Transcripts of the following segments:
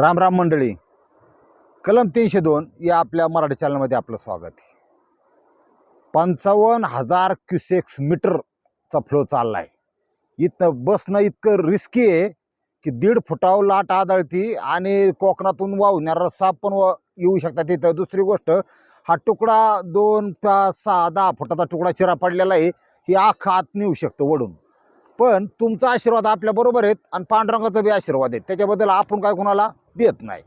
राम राम मंडळी. कलम तीनशे दोन या आपल्या मराठी चॅनलमध्ये आपलं स्वागत आहे. पंचावन्न हजार क्युसेक्स मीटरचा फ्लो चालला आहे इथं बसणं इतकं रिस्की आहे की दीड फुटावर लाट आदळती आणि कोकणातून वाहणारा साप पण व येऊ शकतात तिथं दुसरी गोष्ट हा तुकडा दोन सहा दहा फुटाचा तुकडा चिरा पडलेला आहे. ही आख आत नेऊ शकतो वडून. पण तुमचा आशीर्वाद आपल्या बरोबर आहेत आणि पांडुरंगाचा बी आशीर्वाद आहे. त्याच्याबद्दल आपण काय कुणाला देत नाही.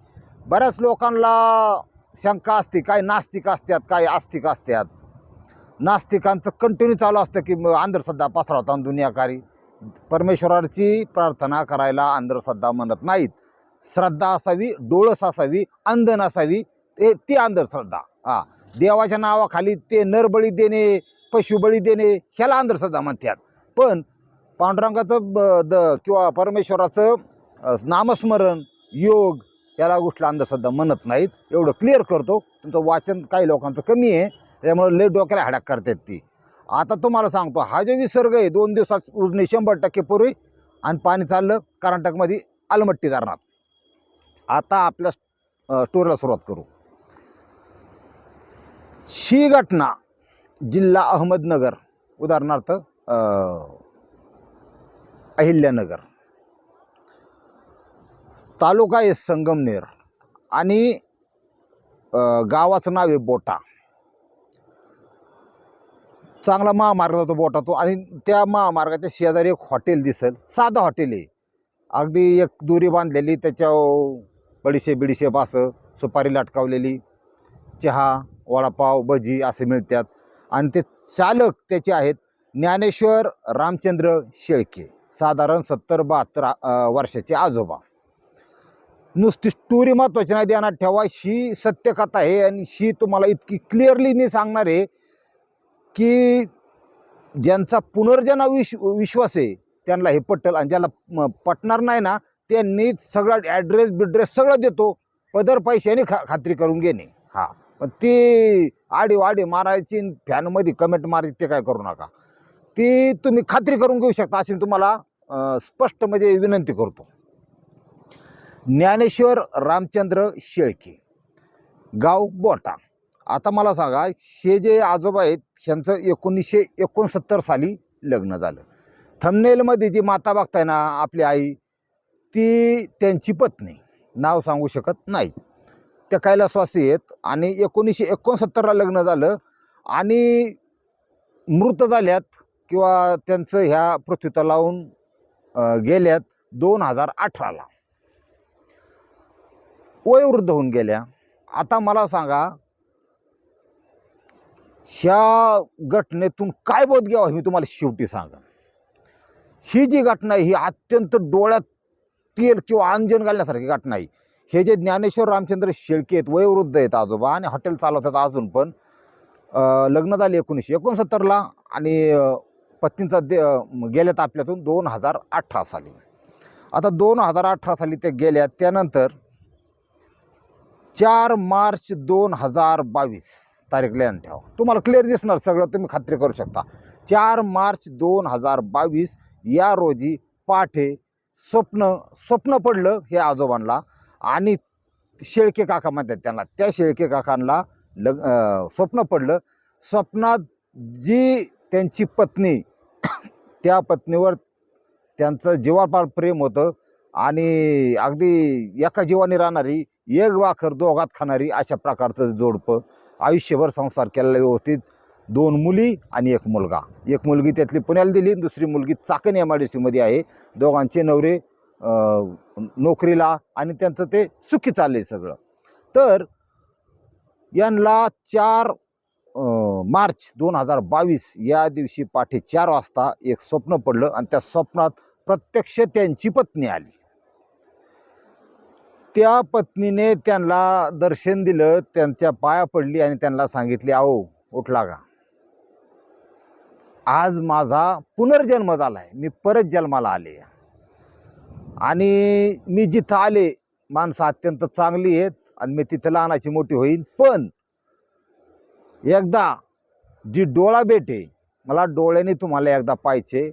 बऱ्याच लोकांना शंका असते काय नास्तिक असतात काय आस्तिक असतात. नास्तिकांचं कंटिन्यू चालू असतं की अंधश्रद्धा पसरवता दुनियाकारी. परमेश्वराची प्रार्थना करायला अंधश्रद्धा म्हणत नाहीत. श्रद्धा असावी डोळस असावी अंध नसावी ते ती अंधश्रद्धा हा. देवाच्या नावाखाली ते नरबळी देणे पशुबळी देणे ह्याला अंधश्रद्धा म्हणतात. पण पांडुरंगाचं ब- द किंवा परमेश्वराचं नामस्मरण योग याला गोष्टीला अंधश्रद्धा म्हणत नाहीत. एवढं क्लिअर करतो. तुमचं वाचन काही लोकांचं कमी आहे. त्यामुळे लय डोक्याला हडक करतात ती. आता तुम्हाला सांगतो हा जो विसर्ग आहे दोन दिवसात उजनी शंभर टक्के पूर्वी आणि पाणी चाललं कर्नाटकमध्ये अलमट्टी धरणात आता आपल्या स्टोरीला सुरुवात करू. ही घटना जिल्हा अहमदनगर. उदाहरणार्थ अहिल्यानगर. तालुका आहे संगमनेर आणि गावाचं नाव आहे बोटा. चांगला महामार्ग जातो बोटा तो आणि त्या महामार्गाच्या शेजारी एक हॉटेल दिसेल. साधं हॉटेल आहे. अगदी एक दोरी बांधलेली त्याच्या बडीशे बिडीशे असं सुपारी लटकावलेली. चहा वडापाव भजी असे मिळतात. आणि ते चालक त्याचे आहेत ज्ञानेश्वर रामचंद्र शेळके. साधारण सत्तर बहात्तर वर्षाचे आजोबा. नुसती स्टोरी महत्त्वाची नाही ध्यानात ठेवा. ही सत्यकथा आहे आणि ही तुम्हाला इतकी क्लिअरली मी सांगणार आहे की ज्यांचा पुनर्जना विश विश्वास आहे त्यांना हे पटेल आणि ज्याला पटणार नाही ना त्यांनी सगळा ॲड्रेस बिड्रेस सगळं देतो. पदर पैशाने खा खात्री करून घेणे. हा. पण ती आडी वाडी मारायची आणि फॅनमध्ये कमेंट मारायची ते काय करू नका. ती तुम्ही खात्री करून घेऊ शकता अशी तुम्हाला स्पष्ट म्हणजे विनंती करतो. ज्ञानेश्वर रामचंद्र शेळके गाव बोटा. आता मला सांगा हे जे आजोबा आहेत ह्यांचं एकोणीसशे एकोणसत्तर साली लग्न झालं. थमनेलमध्ये जी माता बघताय ना आपली आई ती त्यांची पत्नी. नाव सांगू शकत नाही. त्या कैलासवासी आहेत आणि एकोणीसशे एकोणसत्तरला लग्न झालं आणि मृत झाल्यात किंवा त्यांचं ह्या पृथ्वीतलावून गेल्यात दोन हजार अठराला. वयोवृद्ध होऊन गेल्या. आता मला सांगा ह्या घटनेतून काय बोध घ्यावा मी तुम्हाला शेवटी सांगा ही जी घटना आहे ही अत्यंत डोळ्यात तेल किंवा अंजन घालण्यासारखी घटना आहे. हे जे ज्ञानेश्वर रामचंद्र शेळके आहेत वयोवृद्ध आहेत आजोबा आणि हॉटेल चालवतात अजून पण. लग्न झाले एकोणीसशे एकोणसत्तरला आणि पत्नीचा दे गेल्यात आपल्यातून दोन हजार अठरा साली. आता दोन हजार अठरा साली ते गेल्या त्यानंतर चार मार्च दोन हजार बावीस तारीख लिहान ठेवा तुम्हाला क्लिअर दिसणार सगळं तुम्ही खात्री करू शकता. चार मार्च दोन हजार बावीस या रोजी पाठे स्वप्न स्वप्न पडलं हे आजोबांना आणि शेळके काका म्हणतात त्यांना त्या शेळके काकांना लग स्वप्न पडलं. स्वप्नात जी त्यांची पत्नी त्या पत्नीवर त्यांचं जीवापार प्रेम होतं. आणि अगदी एका जीवाने राहणारी एक वाखर दोघात खाणारी अशा प्रकारचं जोडपं आयुष्यभर संसार केलेला व्यवस्थित. दोन मुली आणि एक मुलगा. एक मुलगी त्यातली पुण्याला दिली दुसरी मुलगी चाकण एम आय डी सीमध्ये आहे. दोघांचे नवरे नोकरीला आणि त्यांचं ते सुखी आहे सगळं. तर यांना चार मार्च दोन हजार बावीस या दिवशी पाठी चार वाजता एक स्वप्न पडलं आणि त्या स्वप्नात प्रत्यक्ष त्यांची पत्नी आली. त्या पत्नीने त्यांना दर्शन दिलं त्यांच्या पाया पडली आणि त्यांना सांगितले आहो उठला का आज माझा पुनर्जन्म झाला आहे मी परत जन्माला आले. आणि मी जिथं आले माणसं अत्यंत चांगली आहेत आणि मी तिथं लहानाची मोठी होईन पण एकदा जी डोळा भेट आहे मला डोळ्याने तुम्हाला एकदा पाहिजे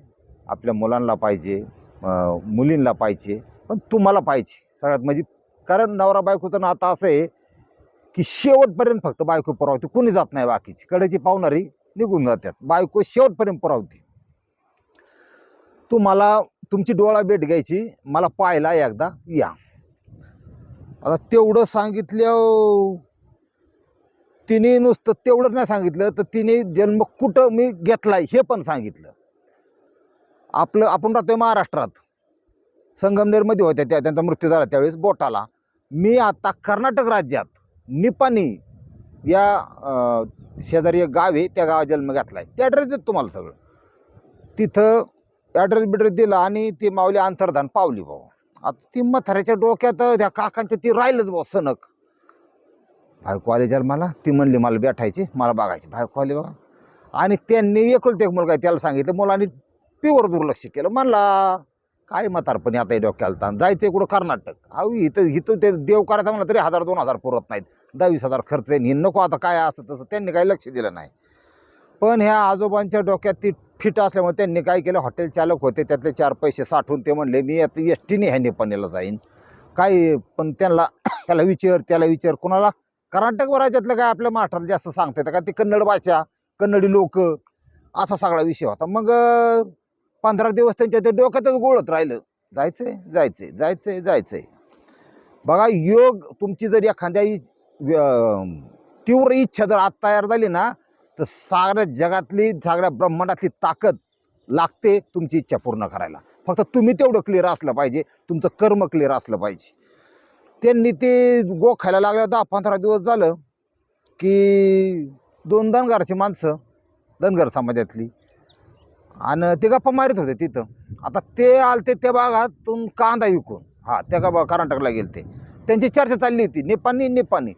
आपल्या मुलांना पाहिजे मुलींना पाहिजे पण तुम्हाला पाहिजे. सगळ्यात म्हणजे कारण नवरा बायकोचं आता असं आहे की शेवटपर्यंत फक्त बायको पुरावते कुणी जात नाही बाकीची. कडेची पाहुणारी निघून जातात. बायको शेवटपर्यंत पुरावते. तुम्हाला तुमची डोळा भेट घ्यायची मला पाहायला एकदा या. आता तेवढं सांगितलं तिने नुसतं तेवढंच नाही सांगितलं तर तिने जन्म कुठं मी घेतलाय हे पण सांगितलं. आपलं आपण राहतोय महाराष्ट्रात. संगमनेरमध्ये होत्या त्या त्यांचा मृत्यू झाला त्यावेळेस बोटाला. मी आता कर्नाटक राज्यात निपाणी या शेजारी एक गाव आहे त्या गावात जन्म घातलाय. ते ॲड्रेस देतो तुम्हाला सगळं. तिथं ॲड्रेस बिड्रेस दिला आणि ती माऊली अंतर्धान पावली भाऊ. आता ती मथाऱ्याच्या डोक्यात त्या काकांच्या ती राहिलंच भाऊ सनक. बायको आली मला ती म्हणली मला भेटायची मला बघायची. बायको आली बघा. आणि त्यांनी एकुलते एक मुलगा त्याला सांगितलं मुलांनी प्युअर दुर्लक्ष केलं. म्हणला काय म्हातारपणी आता डोक्याला ताण. जायचं कुठं कर्नाटक? अहो इथं इथं ते देव करायचा म्हणलं तरी हजार दोन हजार पुरत नाहीत. दहावीस हजार खर्च आहे हे नको आता काय असं तसं. त्यांनी काही लक्ष दिलं नाही. पण ह्या आजोबांच्या डोक्यात ती फिट असल्यामुळे त्यांनी काय केलं हॉटेल चालक होते त्यातले चार पैसे साठवून ते म्हणले मी आता एस टीने ह्या निपाणीला जाईन. काय पण त्यांना त्याला विचार त्याला विचार कुणाला? कर्नाटक राज्यातलं काय आपल्या महाराष्ट्राला जास्त सांगता येतं का? ती कन्नड भाषा कन्नडी लोक असा सगळा विषय होता. मग पंधरा दिवस त्यांच्या ते डोक्यातच गोळत राहिलं. जायचंय जायचंय जायचंय जायचंय. बघा योग तुमची जर एखाद्या तीव्र इच्छा जर आत तयार झाली ना तर सागऱ्या जगातली सगळ्या ब्रह्मांडातली ताकद लागते तुमची इच्छा पूर्ण करायला. फक्त तुम्ही तेवढं क्लिअर असलं पाहिजे. तुमचं कर्म क्लिअर असलं पाहिजे. त्यांनी ते गो खायला लागल्या दहा पंधरा दिवस झालं की दोन धनगराची माणसं धनगर समाजातली. आणि ते गप्पा मारित होते तिथं. आता ते आलते त्या भागातून कांदा विकून. हा त्या का कर्नाटकला गेले ते त्यांची चर्चा चालली होती. निपाणी निपाणी.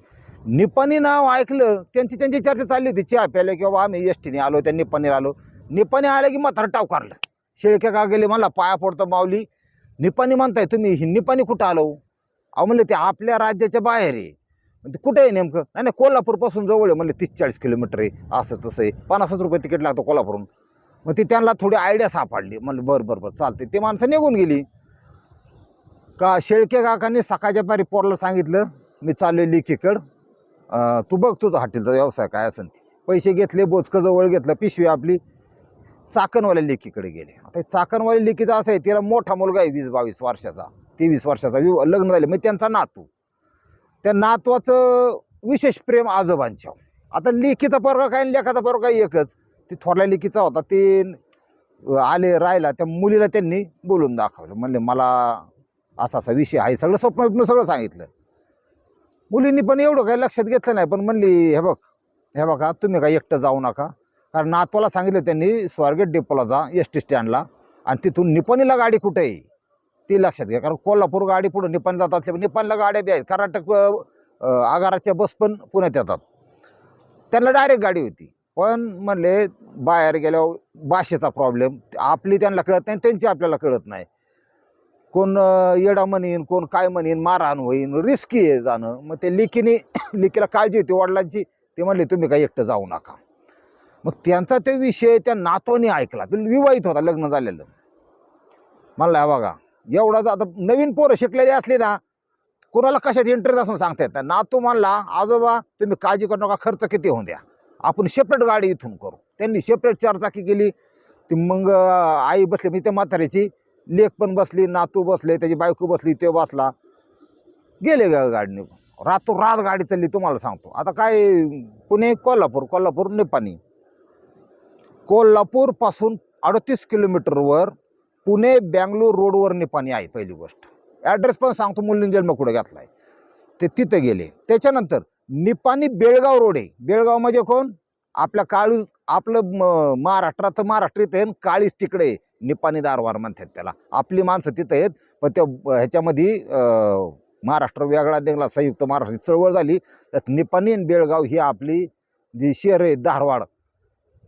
निपाणी नाव ऐकलं त्यांची त्यांची चर्चा चालली होती. चहा प्यायला की बाबा आम्ही एस टीने आलो त्या निपाणीला आलो. निपाणी आलं की मथार टावकारलं शेळक्या का गेले मला पाया पडतो माऊली. निपाणी म्हणताय तुम्ही ही निपाणी कुठं आलो? अहो म्हणले ते आपल्या राज्याच्या बाहेर आहे. ते कुठे आहे नेमकं? नाही नाही कोल्हापूरपासून जवळ आहे. म्हणलं तीस चाळीस किलोमीटर आहे. असं तसं आहे. पन्नासच रुपये तिकीट लागतं कोल्हापूरहून. मग ती त्यांना थोडी आयडिया सापडली. म्हणलं बरं बरं बरं चालते ते माणसं निघून गेली. का शेळके काकांनी सकाळच्या पारी पोरला सांगितलं मी चाललोय लिखीकड तू बघ तुझा हॉटेलचा व्यवसाय काय असेल ते. पैसे घेतले बोचकं जवळ घेतलं पिशवी आपली. चाकणवाल्या लेकीकडे गेले. आता चाकणवाली चाकणवाल्या लेकीचा असं आहे तिला मोठा मुलगा आहे वीस बावीस वर्षाचा. तेवीस वर्षाचा विव लग्न झाले मग त्यांचा नातू. त्या नातवाचं विशेष प्रेम आजोबांच्या. आता लेखीचा पोरगा काय आणि लेखाचा पोरगा एकच. ती थोरल्या लेखीचा होता ते आले राहिला त्या मुलीला त्यांनी बोलून दाखवलं. म्हणले मला असा असा विषय आहे. सगळं स्वप्न विप्न सगळं सांगितलं. मुलींनी पण एवढं काही लक्षात घेतलं नाही पण म्हणली हे बघ हे बघा तुम्ही काय एकटं जाऊ नका. कारण नातवाला सांगितलं त्यांनी स्वारगेट डेपोला जा एस टी स्टँडला. आणि तिथून निपणीला गाडी कुठे आहे? ती लक्षात घ्या. कारण कोल्हापूर गाडी पुढे निपाणी जात असल्यामुळे निपाणीला गाड्या बी आहेत. कर्नाटक आगाराच्या बस पण पुण्यात येतात. त्यांना डायरेक्ट गाडी होती. पण म्हणले बाहेर गेल्यावर भाषेचा प्रॉब्लेम आपली त्यांना कळत नाही त्यांची आपल्याला कळत नाही. कोण येडा म्हणीन कोण काय म्हणीन मारहाण होईन रिस्की आहे जाणं. मग ते लिकीने लिकीला काळजी होती वडिलांची. ते म्हणले तुम्ही काही एकटं जाऊ नका. मग त्यांचा ते विषय त्या नातवाने ऐकला. तो विवाहित होता लग्न झालेलं. म्हणलं बघा एवढा आता नवीन पोरं शिकलेली असली ना कोणाला कशात इंटरेस्ट असं सांगता येत नाही. नातू म्हणला आजोबा तुम्ही काळजी करू नका खर्च किती होऊन द्या. आपण सेपरेट गाडी इथून करू. त्यांनी सेपरेट चारचाकी केली. ती मग आई बसली म्हणजे त्या म्हाताऱ्याची. लेक पण बसली नातू बसले त्याची बायको बसली ते बसला. गेले गा गाडीने. निघून रातोरात गाडी चालली तुम्हाला सांगतो. आता काय पुणे कोल्हापूर कोल्हापूर निपाणी. कोल्हापूरपासून अडतीस किलोमीटरवर पुणे बँगलोर रोडवर निपाणी आहे पहिली गोष्ट. ॲड्रेस पण सांगतो मुलींनी मग कुठे आहे ते तिथे गेले. त्याच्यानंतर निपाणी बेळगाव रोड आहे. बेळगाव म्हणजे कोण? आपल्या काळू आपलं म- महाराष्ट्रात महाराष्ट्रीत आहे काळीच तिकडे निपाणी दारवार म्हणतात त्याला. आपली माणसं तिथं आहेत पण त्या ह्याच्यामध्ये महाराष्ट्र वेगळा निघाला संयुक्त महाराष्ट्र चळवळ झाली. त्यात निपाणी आणि बेळगाव ही आपली जी शहर आहे धारवाड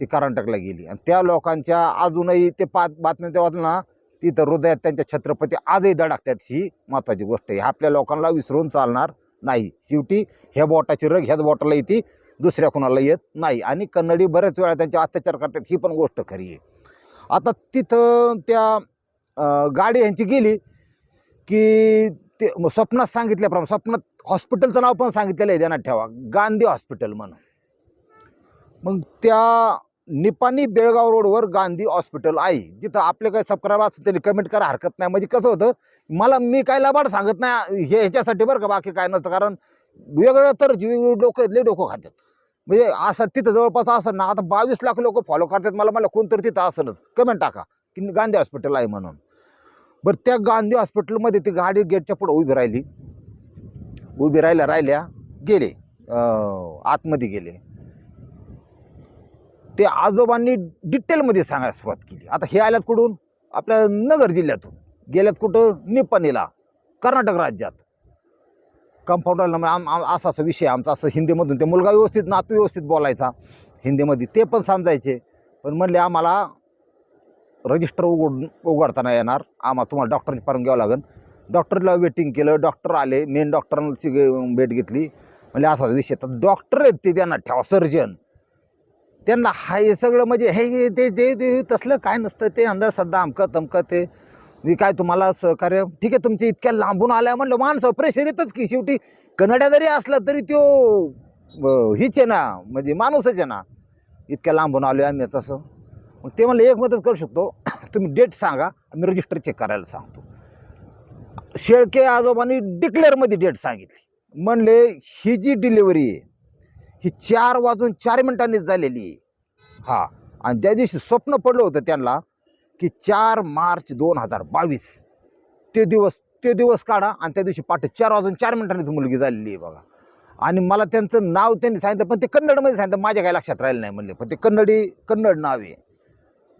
ती कर्नाटकला गेली. आणि त्या लोकांच्या अजूनही ते पा बातम्या ते वाचलं ना तिथं हृदयात त्यांच्या छत्रपती आजही धडकतात ही महत्त्वाची गोष्ट आहे. आपल्या लोकांना विसरून चालणार नाही. शेवटी ह्या बोटाची रग ह्याच बोटाला येते दुसऱ्या कोणाला येत नाही. आणि कन्नडी बऱ्याच वेळा त्यांचे अत्याचार करतात ही पण गोष्ट खरी आहे. आता तिथं त्या गाडी ह्यांची गेली की ते मग स्वप्नात सांगितल्याप्रमाणे स्वप्नात हॉस्पिटलचं नाव पण सांगितलेलं आहे ध्यानात ठेवा. गांधी हॉस्पिटल म्हणून. मग त्या निपाणी बेळगाव रोडवर गांधी हॉस्पिटल आहे. जिथं आपले काही सबस्क्राईब असेल त्यांनी कमेंट करा हरकत नाही. म्हणजे कसं होतं मला मी काय लबाड सांगत नाही हे ह्याच्यासाठी बरं का बाकी काय नसतं. कारण वेगवेगळं तर वेगवेगळी डोकं आहेत, डोकं खातात म्हणजे असं तिथं जवळपास असं ना आता बावीस लाख लोक फॉलो करतात मला मला कोणतरी तिथं असनच कमेंट टाका की गांधी हॉस्पिटल आहे म्हणून. बरं त्या गांधी हॉस्पिटलमध्ये ती गाडी गेटच्या पुढं उभी राहिली. उभी राहिल्या राहिल्या गेले. आतमध्ये गेले. ते आजोबांनी डिटेलमध्ये सांगायला सुरुवात केली. आता हे आल्यात कुठून? आपल्या नगर जिल्ह्यातून. गेल्यात कुठं? निपाणीला कर्नाटक राज्यात. कंपाऊंडरला आम आम असा असा विषय आमचा असं हिंदीमधून ते मुलगा व्यवस्थित नातू व्यवस्थित बोलायचा. हिंदीमध्ये ते पण समजायचे. पण म्हणले आम्हाला रजिस्टर उघड उघडताना येणार. आम्हाला तुम्हाला डॉक्टरची परवानगी घ्यावं लागेल. डॉक्टरला वेटिंग केलं. डॉक्टर आले. मेन डॉक्टरांची भेट घेतली. म्हणजे असा विषय तर डॉक्टर आहेत ते त्यांना ठेवा सर्जन त्यांना हाय हे सगळं म्हणजे हे ते ते तसलं काय नसतं ते अंधश्रद्धा सध्या अमकं तमकं ते. मी काय तुम्हाला सहकार्य ठीक आहे तुमच्या इतक्या लांबून आल्या म्हणलं माणसं प्रेशर येतच की शेवटी. कन्नड्या जरी असला तरी तो हीच आहे ना म्हणजे माणूसच आहे ना. इतक्या लांबून आलो आम्ही तसं मग ते म्हणलं एक मदत करू शकतो. तुम्ही डेट सांगा मी रजिस्टर चेक करायला सांगतो. शेळके आजोबांनी डिक्लेअरमध्ये डेट सांगितली. म्हणले ही जी डिलिव्हरी आहे ही चार वाजून चार मिनिटांनीच झालेली आहे. हा आणि त्या दिवशी स्वप्न पडलं होतं त्यांना की चार मार्च दोन हजार बावीस. ते दिवस ते दिवस काढा आणि त्या दिवशी पाठ चार वाजून चार मिनिटांनीच मुलगी झालेली आहे बघा. आणि मला त्यांचं नाव त्यांनी सांगितलं पण ते कन्नडमध्ये सांगितलं माझ्या काही लक्षात राहिलं नाही म्हणले पण ते कन्नडी कन्नड नाव आहे.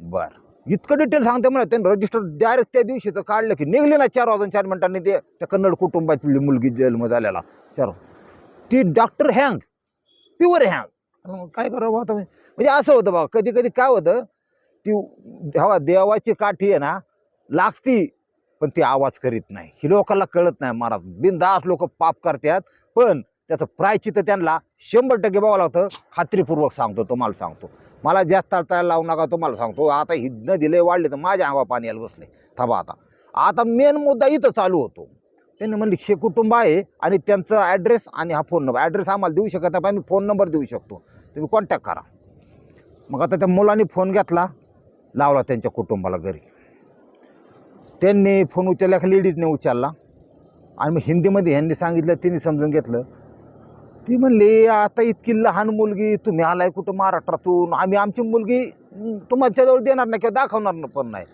बरं. इतकं डिटेल सांगते म्हणा त्यांनी रजिस्टर डायरेक्ट त्या दिवशीचं काढलं की निघले ना चार वाजून चार मिनिटांनी ते त्या कन्नड कुटुंबातली मुलगी जेलमध्ये आलेला. चार. ती डॉक्टर हँग. प्युअर हँग काय करावं आता? म्हणजे असं होतं बा कधी कधी काय होतं ती हवा देवाची काठी आहे ना लागती पण ती आवाज करीत नाही. ही लोकांना कळत नाही महाराज बिनदास लोक पाप करतात पण त्याचं प्रायचित त्यांना शंभर टक्के बघावं लागतं. खात्रीपूर्वक सांगतो तुम्हाला सांगतो. मला जास्त तळताळायला लावू नका तुम्हाला सांगतो. आता ही नदी लय वाढली तर माझ्या अंगावर पाणी यायला बसले. थांबा आता. आता मेन मुद्दा इथं चालू होतो. त्यांनी म्हणले हे कुटुंब आहे आणि त्यांचं ॲड्रेस आणि हा फोन नंबर ॲड्रेस आम्हाला देऊ शकत नाही आम्ही फोन नंबर देऊ शकतो. तुम्ही कॉन्टॅक्ट करा. मग आता त्या मुलांनी फोन घेतला लावला त्यांच्या कुटुंबाला घरी. त्यांनी फोन उचलला का लेडीजने उचलला. आणि मग हिंदीमध्ये ह्यांनी सांगितलं त्यांनी समजून घेतलं. ती म्हणली आता इतकी लहान मुलगी तुम्ही आलाय कुठं महाराष्ट्रातून? आम्ही आमची मुलगी तुम्हाला तुमच्याजवळ देणार नाही किंवा दाखवणार पण नाही.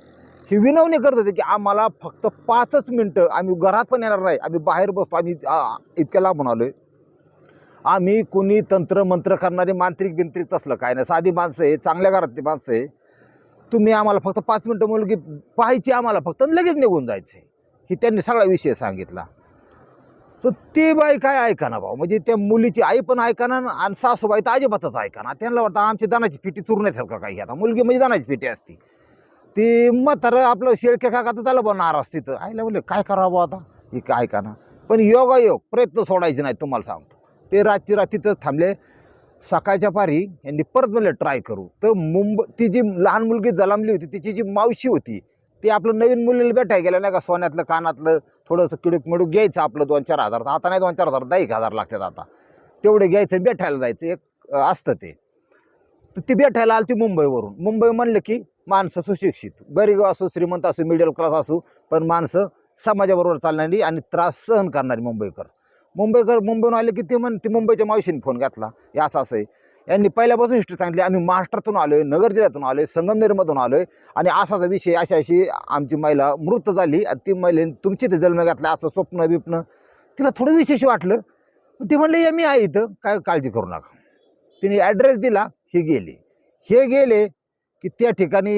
ही विनवणी करत होते की आम्हाला फक्त पाचच मिनटं आम्ही घरात पण येणार नाही आम्ही बाहेर बसतो आम्ही आ, इतक्या लांबून आहे आम्ही कोणी तंत्र मंत्र करणारी मांत्रिक बिंत्रिक तसलं काय नाही. साधी माणसं आहे चांगल्या घरातली माणसं आहे. तुम्ही आम्हाला फक्त पाच मिनटं मुलगी पाहायची आम्हाला फक्त लगेच निघून जायचं आहे ही त्यांनी सगळा विषय सांगितला. तर ते बाई काय ऐकाना भाऊ? म्हणजे त्या मुलीची आई पण ऐकाना आणि सासूबाई तर अजिबातच ऐकाना. त्यांना वाटतं आमची दानाची पिटी चुरण्यासारखं काही आता. मुलगी म्हणजे दानाची पिटी असती. ती म्हातारं आपलं शेळके काका तर त्याला बनणार तिथं. तर आईला म्हणले काय करावं बुवा आता? ही काय ऐकाना. पण योगायोग प्रयत्न सोडायचे नाही तुम्हाला सांगतो. ते रातची रात्री तर थांबले. सकाळच्या पारी यांनी परत म्हणलं ट्राय करू. तर मुंबई ती जी लहान मुलगी जलामली होती तिची जी मावशी होती ती आपलं नवीन मुलीला भेटायला गेलं नाही का सोन्यातलं कानातलं थोडंसं किडूक मिडूक घ्यायचं आपलं दोन चार हजार. आता नाही दोन चार हजार दहा एक हजार लागतात आता. तेवढे घ्यायचं भेटायला जायचं. एक असतं ते. तर ती भेटायला आली ती मुंबईवरून. मुंबई म्हणलं की माणसं सुशिक्षित. गरीब असो श्रीमंत असो मिडल क्लास असो पण माणसं समाजाबरोबर चालणारी आणि त्रास सहन करणारी मुंबईकर. मुंबईकर मुंबईहून आले की ते म्हण ते मुंबईच्या मावशीने फोन घातला. हे असं असं आहे. यांनी पहिल्यापासून हिस्ट्री सांगितली. आम्ही महाराष्ट्रातून आलो आहे नगर जिल्ह्यातून आलो आहे संगमनेरमधून आलो आहे आणि असाचा विषय अशा अशी आमची महिला मृत झाली आणि ती महिलेने तुमची ते जन्म घातला असं स्वप्न बिप्न. तिला थोडं विशेष वाटलं. ते म्हणले या मी आहे इथं काय काळजी करू नका. तिने ॲड्रेस दिला हे गेले. हे गेले की त्या ठिकाणी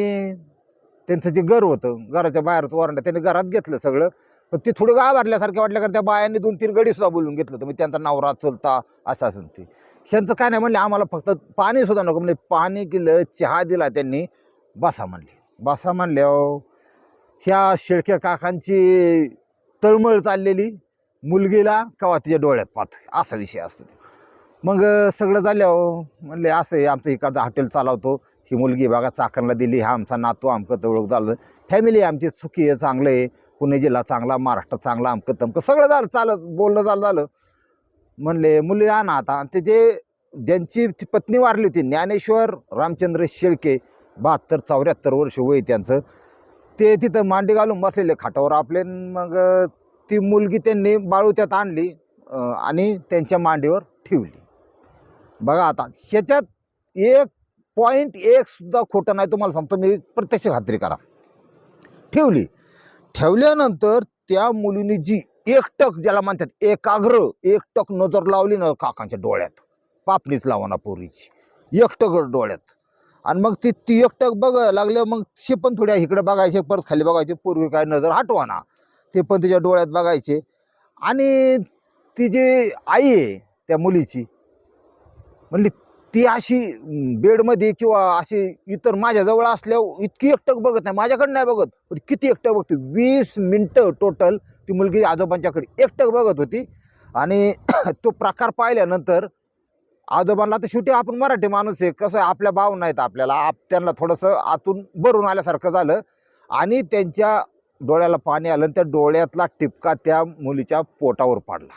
त्यांचं जे घर होतं घराच्या बाहेर वरंडा त्यांनी घरात घेतलं सगळं. पण ते थोडं गाभारल्यासारखे वाटलं कारण त्या बायांनी दोन तीन गडीसुद्धा बोलून घेतलं तर मग त्यांचा नवरा चुलता असं असं. ते ह्यांचं काय नाही म्हणले आम्हाला फक्त पाणीसुद्धा नको म्हणजे पाणी केलं चहा दिला त्यांनी. बासा म्हणले. बासा म्हणल्यावर ह्या शेळक्या काकांची तळमळ चाललेली. मुलगीला कवा तिच्या डोळ्यात पाहतो असा विषय असतो मग सगळं झाल्यावर म्हणले असं आहे आमचं इकडचं हॉटेल चालवतो. ही मुलगी बघा चाकणला दिली हा आमचा नातू आमकं ओळख झालं. फॅमिली आमची सुखी आहे चांगलं आहे. पुणे जिल्हा चांगला महाराष्ट्र चांगला अमकं तमकं. सगळं झालं चालत बोलणं झालं झालं. म्हणले मुली आणा आता. आणि ते जे ज्यांची ती पत्नी वारली होती ज्ञानेश्वर रामचंद्र शेळके बहात्तर चौऱ्याहत्तर वर्ष वय त्यांचं ते तिथं मांडी घालून बसलेले खाटावर आपले. मग ती मुलगी त्यांनी बाळूत्यात आणली आणि त्यांच्या मांडीवर ठेवली. बघा आता ह्याच्यात एक पॉईंट एक सुद्धा खोटं नाही तुम्हाला सांगतो मी प्रत्यक्ष खात्री करा. ठेवली. ठेवल्यानंतर त्या मुलीने जी एकटक ज्याला म्हणतात एकाग्र एकटक नजर लावली ना काकांच्या डोळ्यात पापणीच लावना पूर्वीची एकटक डोळ्यात. आणि मग ती ती एकटक बघायला लागलं मग she पण थोड्या इकडे बघायचे परत खाली बघायचे पूर्वी काय नजर हटवाना. ते पण तिच्या डोळ्यात बघायचे. आणि ती जी आई आहे त्या मुलीची म्हणली ती अशी बेडमध्ये किंवा अशी इतर माझ्याजवळ असल्यावर इतकी एकटक बघत नाही. माझ्याकडे नाही बघत पण किती एकटक बघते वीस मिनटं टोटल ती मुलगी आजोबांच्याकडे एकटक बघत होती. आणि तो प्रकार पाहिल्यानंतर आजोबांना तर शेवटी आपण मराठी माणूस आहे कसं आहे, आपल्या भाव नाहीत आपल्याला. आप त्यांना थोडंसं आतून भरून आल्यासारखं झालं. आणि त्यांच्या डोळ्याला पाणी आलं आणि त्या डोळ्यातला टिपका त्या मुलीच्या पोटावर पडला.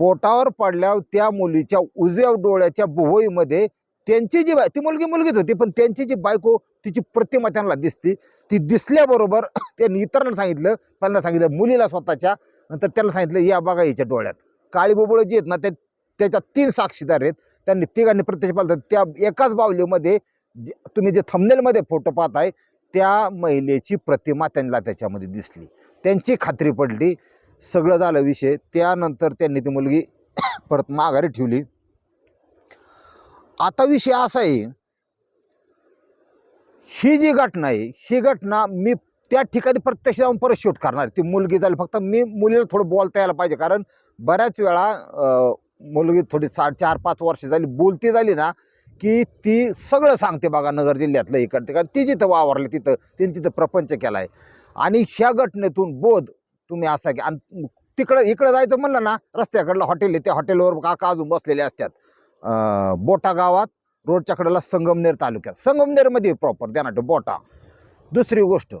पोटावर पडल्यावर त्या मुलीच्या उजव्या डोळ्याच्या बोहोईमध्ये त्यांची जी बाय ती मुलगी मुलगीच होती पण त्यांची जी बायको तिची प्रतिमा त्यांना दिसती. ती दिसल्याबरोबर त्यांनी इतरांना सांगितलं त्यांना सांगितलं मुलीला स्वतःच्या नंतर त्यांना सांगितलं या बघा हिच्या डोळ्यात. काळी बोबळं जी आहेत ना ते त्याच्या तीन साक्षीदार आहेत. त्यांनी तिघांनी प्रत्यक्ष पाहिलं त्या एकाच बावलीमध्ये जे- तुम्ही जे थमनेलमध्ये फोटो पाहताय त्या महिलेची प्रतिमा त्यांना त्याच्यामध्ये दिसली. त्यांची खात्री पडली. सगळं झालं विषय. त्यानंतर त्यांनी ती मुलगी परत माघारी ठेवली. आता विषय असा आहे ही जी घटना आहे ही घटना मी त्या ठिकाणी प्रत्यक्ष जाऊन परत शूट करणार. ती मुलगी झाली फक्त मी मुलीला थोडं बोलता यायला पाहिजे. कारण बऱ्याच वेळा मुलगी थोडी सा चार पाच वर्ष झाली बोलती झाली ना की ती सगळं सांगते बघा नगर जिल्ह्यातलं इकडते कारण ती जिथं वावरली तिथं तिने तिथं प्रपंच केला आहे आणि ह्या घटनेतून बोध तुम्ही असा की आणि तिकडं इकडं जायचं म्हणलं ना रस्त्याकडलं हॉटेल आहे त्या हॉटेलवर काका अजून बसलेले असतात. बोटा गावात रोडच्या कडेला संगमनेर तालुक्यात. संगमनेरमध्ये प्रॉपर ध्यानात बोटा. दुसरी गोष्ट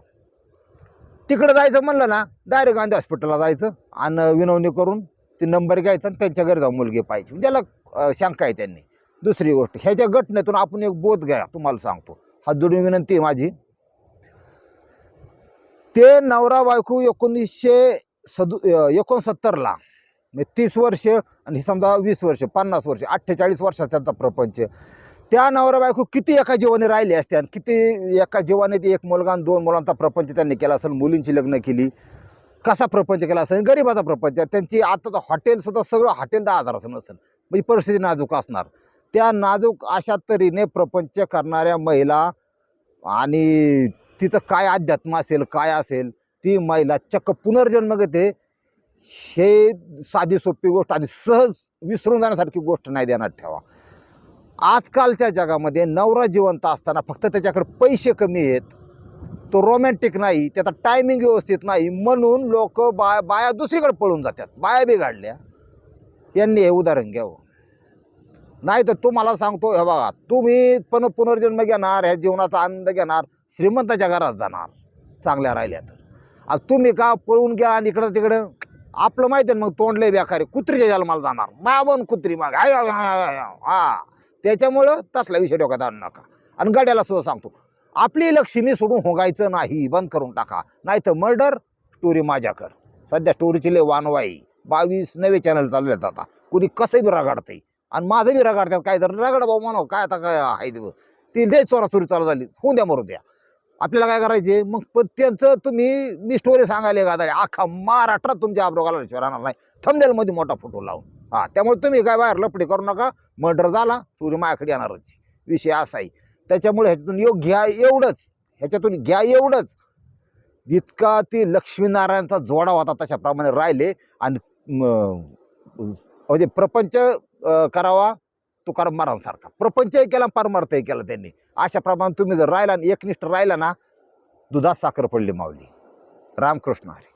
तिकडं जायचं म्हणलं ना डायरेक्ट गांधी हॉस्पिटलला जायचं आणि विनवणी करून ते नंबर घ्यायचा आणि त्यांच्या घरी जाऊन मुलगी पाहिजे म्हणजे ज्याला शंका आहे त्यांनी. दुसरी गोष्ट ह्याच्या घटनेतून आपण एक बोध घ्या तुम्हाला सांगतो. हात जोडून विनंती आहे माझी ते नवरा बायको एकोणीसशे सदु एकोणसत्तरला. म्हणजे तीस वर्ष आणि समजा वीस वर्ष पन्नास वर्ष अठ्ठेचाळीस वर्षाचा त्यांचा प्रपंच. त्या नवरा बायको किती एका जीवाने राहिले असते आणि किती एका जीवाने ते एक मुलगा आणि दोन मुलांचा प्रपंच त्यांनी केला असेल मुलींची लग्न केली. कसा प्रपंच केला असेल? गरिबाचा प्रपंच. त्यांची आता तर हॉटेलसुद्धा सगळं हॉटेल दहा हजाराचं नसेल. म्हणजे परिस्थिती नाजूक असणार. त्या नाजूक अशा तऱ्हेने प्रपंच करणाऱ्या महिला आणि तिचं काय अध्यात्म असेल काय असेल ती महिला चक्क पुनर्जन्म घेते. हे साधी सोपी गोष्ट आणि सहज विसरून जाण्यासारखी गोष्ट नाही देण्यात ठेवा. आजकालच्या जगामध्ये नवरा जिवंत असताना फक्त त्याच्याकडे पैसे कमी आहेत. तो रोमॅन्टिक नाही त्याचा टायमिंग व्यवस्थित नाही म्हणून लोक बाया बाया दुसरीकडे पळून जातात बाया बिघडल्या. यांनी हे उदाहरण घ्यावं. नाही तर तुम्हाला सांगतो हे बघा तुम्ही पण पुनर्जन्म घेणार ह्या जीवनाचा आनंद घेणार श्रीमंताच्या घरात जाणार चांगल्या राहिल्या तर. तुम्ही का पळून घ्या आणि इकडं तिकडं? आपलं माहिती आहे मग तोंडले बेकारी कुत्रीच्या जन्माला जाणार बाबन कुत्री मग. हाय, हा. त्याच्यामुळं तसला विषय डोक्यात आणू नका. आणि गड्याला सुद्धा सांगतो आपली लक्ष्मी सोडून होगायचं नाही बंद करून टाका. नाही तर मर्डर स्टोरी माझ्याकडं. सध्या स्टोरीची लय वानवाई बावीस नवे चॅनल चालले आता. कुणी कसं बी रगाडतंय आणि माझं बी रगाडतात काय तर रगडा भाऊ म्हणाव काय आता काय आहे ते? ती लय चोराचोरी चालू झाली. होऊन द्या मरू द्या. आपल्याला काय करायचे? मग पण त्यांचं तुम्ही मी स्टोरी सांगायला गादा अख्खा महाराष्ट्रात तुमच्या आब्रो घालायला राहणार नाही. थंबनेलमध्ये मोठा फोटो लावून. हा त्यामुळे तुम्ही काय बाहेर लपडी करू नका. मर्डर झाला चोरी माझ्याकडे येणारच. विषय असा आहे. त्याच्यामुळे ह्याच्यातून योग घ्या एवढंच. ह्याच्यातून घ्या एवढंच. जितका ती लक्ष्मीनारायणचा जोडा होता तशाप्रमाणे राहिले आणि म्हणजे प्रपंच करावा तुकाराम महाराजांसारखा प्रपंचही केला परमार्थही केला त्यांनी. अशा प्रमाणे तुम्ही जर राहिला आणि एकनिष्ठ राहिला ना दुधात साखर पडली माऊली. रामकृष्ण हरी.